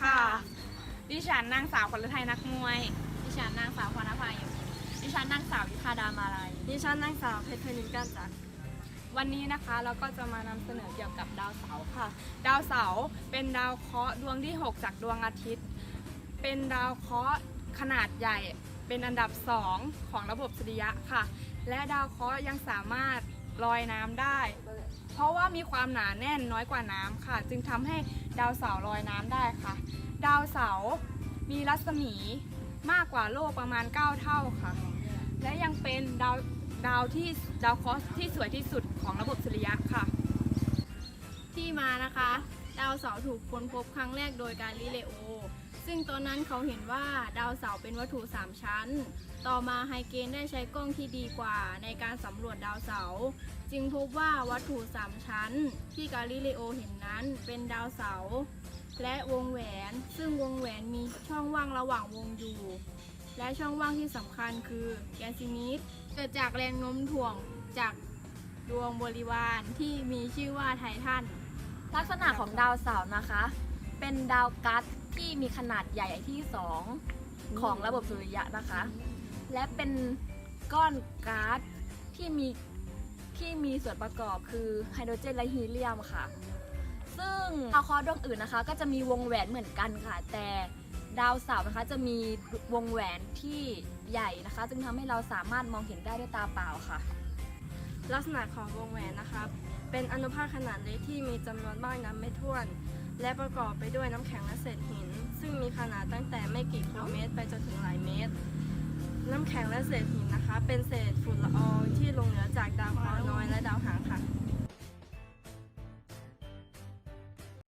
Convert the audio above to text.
ค่ะ ดิฉันนางสาวขวัญฤทัยนักมวย ดิฉันนางสาวพรณภาอยู่ดิฉันนางสาวยุพาดามาลัยดิฉันนางสาวเพชรพนินก้านจักรวันนี้นะคะเราก็จะมานำเสนอเกี่ยวกับดาวเสาร์ค่ะ ดาวเสาร์เป็นดาวเคราะห์ดวงที่ 6 จากดวงอาทิตย์ เป็นดาวเคราะห์ขนาดใหญ่ เป็นอันดับ 2 ของระบบสุริยะค่ะ และดาวเคราะห์ยังสามารถ ลอยน้ำได้ เพราะว่ามีความหนาแน่นน้อยกว่าน้ำค่ะ จึงทำให้ดาวเสาร์ลอยน้ำได้ค่ะ ดาวเสาร์มีรัศมีมากกว่าโลกประมาณ 9 เท่าค่ะ และยังเป็นดาวดาวที่ดาวเคราะห์ที่สวยที่สุดของระบบสุริยะค่ะ ที่มานะคะ ดาวเสาร์ถูกค้นพบครั้งแรกโดยการลิเลโอ ตอนนั้นเขาเห็นว่าดาวเสาร์เป็นวัตถุ 3 ชั้น ต่อมาไฮเกนได้ใช้กล้องที่ดีกว่าในการสำรวจดาวเสาร์จึงพบว่าวัตถุ 3 ชั้น ที่กาลิเลโอเห็นนั้นเป็นดาวเสาร์และวงแหวน ซึ่งวงแหวนมีช่องว่างระหว่างวงอยู่ และช่องว่างที่สำคัญคือแกนซิมิดเกิดจากแรงโน้มถ่วงจากดวงบริวารที่มีชื่อว่าไททันลักษณะของดาวเสาร์นะคะ เป็นดาวก๊าซ ที่มีขนาดใหญ่ที่สองของระบบสุริยะนะคะ และเป็นก้อนก๊าซที่มีที่มีส่วนประกอบคือไฮโดรเจนและฮีเลียมค่ะ ซึ่งดาวเคราะห์ดวงอื่นนะคะ ก็จะมีวงแหวนเหมือนกันค่ะ แต่ดาวเสาร์นะคะจะมีวงแหวนที่ใหญ่นะคะ จึงทำให้เราสามารถมองเห็นได้ด้วยตาเปล่าค่ะ ลักษณะของวงแหวนนะครับเป็นอนุภาคขนาดเล็กที่มีจำนวนบ้างนับไม่ถ้วน และประกอบไปด้วยน้ำแข็งและเศษหิน ซึ่งมีขนาดตั้งแต่ไม่กี่กิโลเมตร ไปจนถึงหลายเมตร น้ำแข็งและเศษหินนะคะ เป็นเศษฝุ่นละอองที่ลงเหนือจากดาวเคราะห์น้อยและดาวหางค่ะ